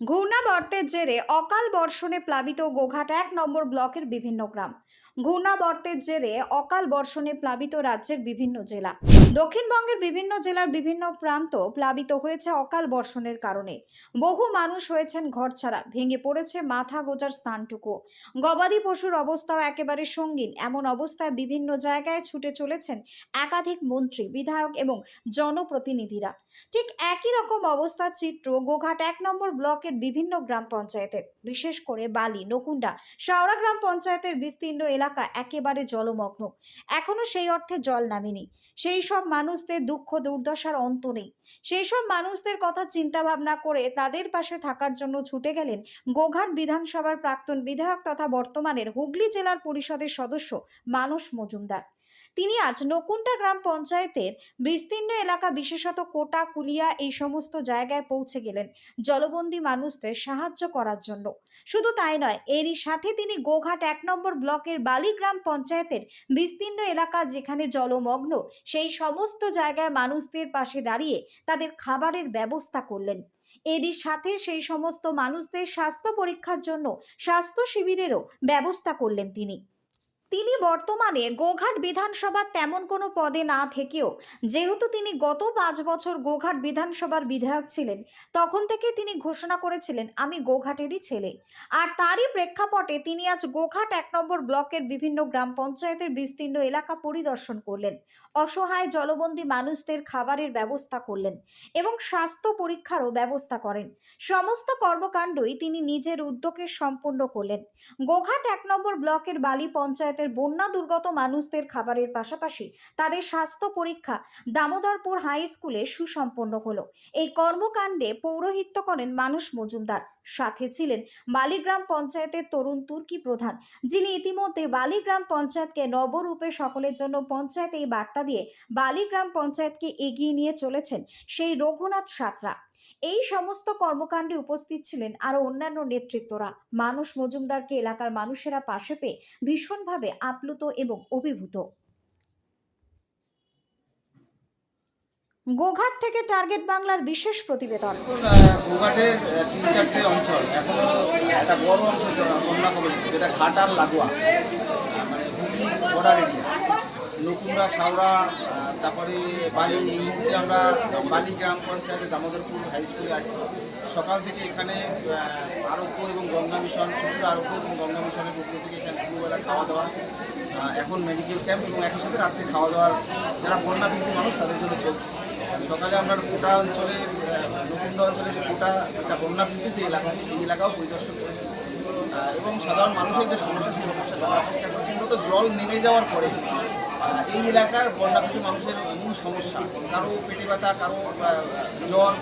ঘূর্ণাবর্তের জেরে অকাল বর্ষণে প্লাবিত গোঘাট এক নম্বর ব্লকের বিভিন্ন গ্রাম। ঘূর্ণাবর্তের জেরে অকাল বর্ষণে প্লাবিত রাজ্যের বিভিন্ন জেলা। দক্ষিণবঙ্গের বিভিন্ন জেলার বিভিন্ন প্রান্ত প্লাবিত হয়েছে অকাল বর্ষণের কারণে। বহু মানুষ হয়েছেন ঘরছাড়া ভেঙে পড়েছে মাথা গোজার স্থানটুকু। গবাদি পশুর অবস্থাও একেবারে সঙ্গীন, এমন অবস্থায় বিভিন্ন জায়গায় ছুটে চলেছেন একাধিক মন্ত্রী, বিধায়ক এবং জনপ্রতিনিধিরা। ঠিক একই রকম অবস্থার চিত্র গোঘাট এক নম্বর ব্লকের বিভিন্ন গ্রাম পঞ্চায়েতের। বিশেষ করে বালি নকুন্ডা শাওড়া গ্রাম পঞ্চায়েতের বিস্তীর্ণ এলাকা একেবারে জলমগ্ন। এখনও সেই অর্থে জল নামেনি। সেই সব মানুষদের দুঃখ, দুর্দশার অন্ত নেই। সেই সব মানুষদের কথা চিন্তা ভাবনা করে তাদের পাশে থাকার জন্য ছুটে গেলেন গোঘাট বিধানসভার প্রাক্তন বিধায়ক তথা বর্তমানের হুগলি জেলার পরিষদের সদস্য মানস মজুমদার। তিনি আজ নকুন্ডা গ্রাম পঞ্চায়েতের বিস্তীর্ণ এলাকা বিশেষত কোটা, কুলিয়া এই সমস্ত জায়গায় পৌঁছে গেলেন জলবন্দী মানুষদের সাহায্য করার জন্য। শুধু তাই নয়, এরই সাথে তিনি গোঘাট এক নম্বর ব্লকের বালিগ্রাম পঞ্চায়েতের বিস্তীর্ণ এলাকা যেখানে জলমগ্ন, সেই সমস্ত জায়গায় মানুষদের পাশে দাঁড়িয়ে তাদের খাবারের ব্যবস্থা করলেন। এরই সাথে সেই সমস্ত মানুষদের স্বাস্থ্য পরীক্ষার জন্য স্বাস্থ্য শিবিরেরও ব্যবস্থা করলেন তিনি। তিনি বর্তমানে গোঘাট বিধানসভার তেমন কোনো পদে না থেকেও, যেহেতু তিনি গত পাঁচ বছর গোঘাট বিধানসভার বিধায়ক ছিলেন, তখন থেকে তিনি ঘোষণা করেছিলেন, আমি গোঘাটেরই ছেলে। আর তারই প্রেক্ষাপটে তিনি আজ গোঘাট এক নম্বর ব্লকের বিভিন্ন গ্রাম পঞ্চায়েতের বিস্তীর্ণ এলাকা পরিদর্শন করলেন, অসহায় জলবন্দী মানুষদের খাবারের ব্যবস্থা করলেন এবং স্বাস্থ্য পরীক্ষারও ব্যবস্থা করেন। সমস্ত কর্মকাণ্ডই তিনি নিজের উদ্যোগে সম্পূর্ণ করলেন। গোঘাট এক নম্বর ব্লকের বালি পঞ্চায়েতের বন্যা দুর্গত মানুষদের খাবারের পাশাপাশি তাদের স্বাস্থ্য পরীক্ষা দামোদরপুর হাই স্কুলে সুসম্পন্ন হলো। এই কর্মকাণ্ডে পৌরোহিত্য করেন মানুষ মজুমদার। সাথে ছিলেন বালিগ্রাম পঞ্চায়েতের তরুণ তুর্কি প্রধান, যিনি ইতিমধ্যে বালিগ্রাম পঞ্চায়েতকে নবরূপে সকলের জন্য পঞ্চায়েত এই বার্তা দিয়ে বালিগ্রাম পঞ্চায়েতকে এগিয়ে নিয়ে চলেছেন সেই রঘুনাথ সাঁতরা। এই সমস্ত কর্মকাণ্ডে উপস্থিত ছিলেন আরও অন্যান্য নেতৃত্বরা। মানুষ মজুমদারকে এলাকার মানুষেরা পাশে পেয়ে ভীষণভাবে আপ্লুত এবং অভিভূত। গোঘাট থেকে টার্গেট বাংলার বিশেষ প্রতিবেদন। গোঘাটের তিন চারটে অঞ্চল একটা বড় অঞ্চল যেটা লাগোয়া মানে বর্ডার এরিয়া শাওড়া আহ, তারপরে বালি এই মুহূর্তে আমরা বালি গ্রাম পঞ্চায়েতের দামোদরপুর হাই স্কুলে আছি। সকাল থেকে এখানে আরোগ্য এবং গঙ্গা মিশন শিশুর আরোগ্য এবং গঙ্গা মিশনের পক্ষ থেকে এখানে দুপুরবেলা খাওয়া দাওয়া এখন মেডিকেল ক্যাম্প এবং একই সাথে রাত্রে খাওয়া দাওয়ার যারা বন্যা পীড়িত মানুষ তাদের জন্য চলছে। সকালে আমরা কোটা অঞ্চলে নকুন্ডা অঞ্চলে যে কোটা যেটা বন্যা পীড়িত যে এলাকা সেই এলাকাও পরিদর্শন করেছি। এবং সাধারণ মানুষের যে সমস্যা সেই সমস্যা জানার চেষ্টা করেছি। মূলত জল নেমে যাওয়ার পরে এই এলাকার বন্যাপীড়িত মানুষের মূল সমস্যা। কারও পেটে ব্যথা, কারও জ্বর,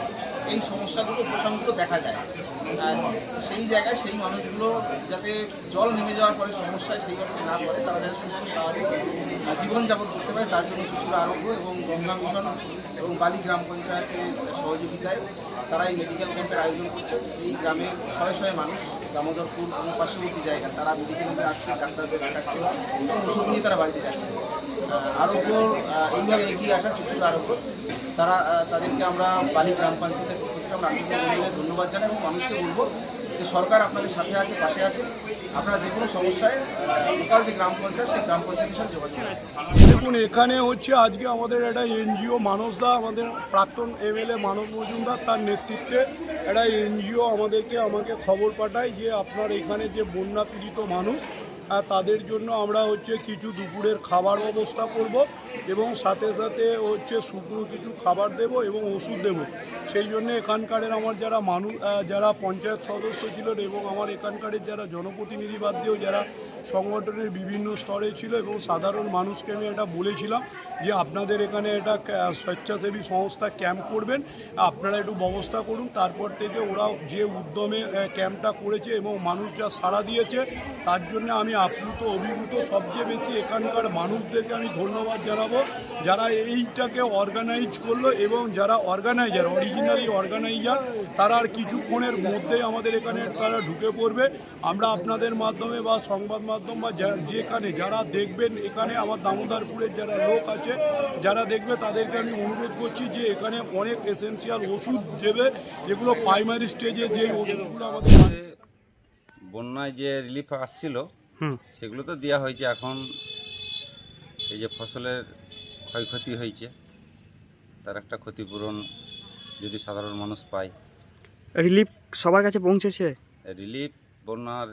এই সমস্যাগুলো প্রসঙ্গগুলো দেখা যায়। সেই জায়গায় সেই মানুষগুলো যাতে জল নেমে যাওয়ার পরে সমস্যায় সেই অর্থে না পড়ে, তারা যাতে সুস্থ, স্বাভাবিক জীবনযাপন করতে পারে, তার জন্য শিশুর আরোগ্য এবং গঙ্গা মিশন এবং বালি গ্রাম পঞ্চায়েতের সহযোগিতায় তারা এই মেডিকেল ক্যাম্পের আয়োজন করছে। এই গ্রামে শয়ে শয়ে মানুষ, দামোদরপুর, এবং পার্শ্ববর্তী জায়গা, তারা মেডিকেল ক্যাম্পে আসছে, ডাক্তারদের দেখাচ্ছে, এবং ওষুধ নিয়ে তারা বাড়িতে যাচ্ছে। আরোগ্য এইভাবে এগিয়ে আসা চুচুর আরোগ্য। তারা তাদেরকে আমরা বালি গ্রাম পঞ্চায়েতের পক্ষ থেকে আমরা আন্তরিকভাবে ধন্যবাদ জানাই এবং মানুষকে বলব যে সরকার আপনাদের সাথে আছে, পাশে আছে। আপনারা যে কোনো সমস্যায় গ্রাম পঞ্চায়েত, সেই গ্রাম পঞ্চায়েতের সাথে যোগাযোগ দেখুন, এখানে হচ্ছে আজকে আমাদের একটা এনজিও মানসদা, আমাদের প্রাক্তন এমএলএ মানব মজুমদার তার নেতৃত্বে একটা এনজিও আমাদেরকে আমাকে খবর পাঠায় যে আপনার এখানে যে বন্যা পীড়িত মানুষ তাদের জন্য আমরা হচ্ছে কিছু দুপুরের খাবার ব্যবস্থা করব। এবং সাথে সাথে হচ্ছে শুকনো কিছু খাবার দেব এবং ওষুধ দেব। সেই জন্য এখানকারের আমার যারা মানুষ যারা পঞ্চায়েত সদস্য ছিলেন এবং আমার এখানকারের যারা জনপ্রতিনিধি বাদ দিয়েও যারা সংগঠনের বিভিন্ন স্তরে ছিল এবং সাধারণ মানুষকে আমি এটা বলেছিলাম যে আপনাদের এখানে এটা স্বেচ্ছাসেবী সংস্থা ক্যাম্প করবেন। আপনারা একটু ব্যবস্থা করুন। তারপর থেকে ওরা যে উদ্যমে ক্যাম্পটা করেছে এবং মানুষ যা সাড়া দিয়েছে, তার জন্য আমি আপ্লুত, অভিভূত। সবচেয়ে বেশি এখানকার মানুষদেরকে আমি ধন্যবাদ জানাব যারা এইটাকে অর্গানাইজ করল এবং যারা অর্গানাইজার অরিজিনালি অর্গানাইজার তারা আর কিছুক্ষণের মধ্যেই আমাদের এখানে তারা ঢুকে পড়বে। আমরা আপনাদের মাধ্যমে বা সংবাদ মাধ্যমে বা যেখানে যারা দেখবেন এখানে আমার দামোদরপুরের যারা লোক আছে যারা দেখবে তাদেরকে আমি অনুরোধ করছি যে এখানে অনেক এসেন্সিয়াল ওষুধ দেবে যেগুলো প্রাইমারি স্টেজে যে ওষুধগুলো আমাদের বন্যায় যে রিলিফ আসছিল সেগুলো তো দেওয়া হয়েছে এখন। এই যে ফসলের ক্ষয়ক্ষতি হয়েছে তার একটা ক্ষতিপূরণ যদি সাধারণ মানুষ পায়। রিলিফ সবার কাছে পৌঁছেছে? রিলিফ বন্যার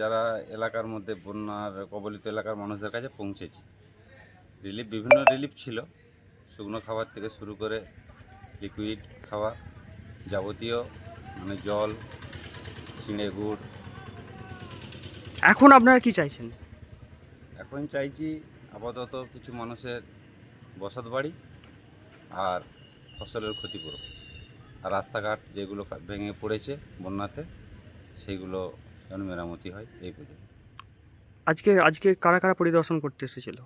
যারা এলাকার মধ্যে বন্যার কবলিত এলাকার মানুষদের কাছে পৌঁছেছে। রিলিফ বিভিন্ন রিলিফ ছিল। শুকনো খাবার থেকে শুরু করে লিকুইড খাবার যাবতীয় মানে জল চিঁড়ে গুড়। এখন আপনারা কি চাইছেন? এখন চাইছি আপাতত কিছু মানুষের বসত বাড়ি আর ফসলের ক্ষতিপূরণ। আর রাস্তাঘাট যেগুলো ভেঙে পড়েছে বন্যাতে সেইগুলো যেন মেরামতি হয় এই পর্যন্ত। আজকে আজকে কারা কারা পরিদর্শন করতে এসেছিল?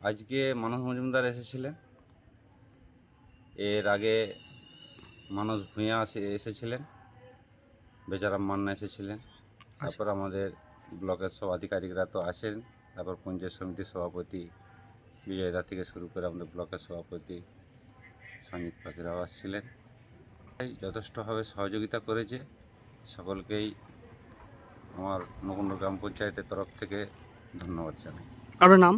আজকে মানস মজুমদার এসেছিলেন। এর আগে মানস আসে এসেছিলেন। বেচারাম মান্না এসেছিলেন। তারপর আমাদের ব্লকের সব আধিকারিকরা তো আসেন। তারপর পঞ্চায়েত সমিতির সভাপতি বিজয়দা থেকে শুরু করে আমাদের ব্লকের সভাপতি সঞ্জিত পাখিরাও আসছিলেন। যথেষ্টভাবে সহযোগিতা করেছে। সকলকেই আমার নকুন্ড গ্রাম পঞ্চায়েতের তরফ থেকে ধন্যবাদ জানাই। আপনার নাম?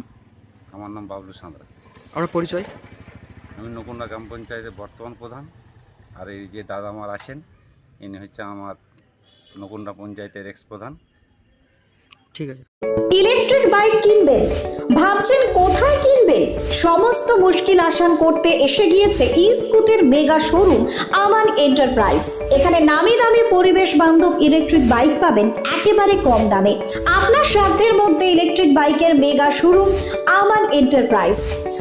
আমার নাম বাবলু সাঁতরা। আপনার পরিচয়? আমি নকুন্ডা গ্রাম পঞ্চায়েতের বর্তমান প্রধান আর এই যে দাদা আমার আছেন ইনি হচ্ছে আমার নকুন্ডা পঞ্চায়েতের এক্স প্রধান ঠিক আছে। ইলেকট্রিক বাইক কিনবেন, ভাবছেন কোথায় কিনবেন? সমস্ত মুশকিল আসান করতে এসে গিয়েছে ই স্কুটের মেগা শোরুম, আমান এন্টারপ্রাইজ। এখানে নামি দামি পরিবেশ বান্ধব ইলেকট্রিক বাইক পাবেন একেবারে কম দামে। আপনার সাধ্যের মধ্যে ইলেকট্রিক বাইকের মেগা শোরুম, আমান এন্টারপ্রাইজ।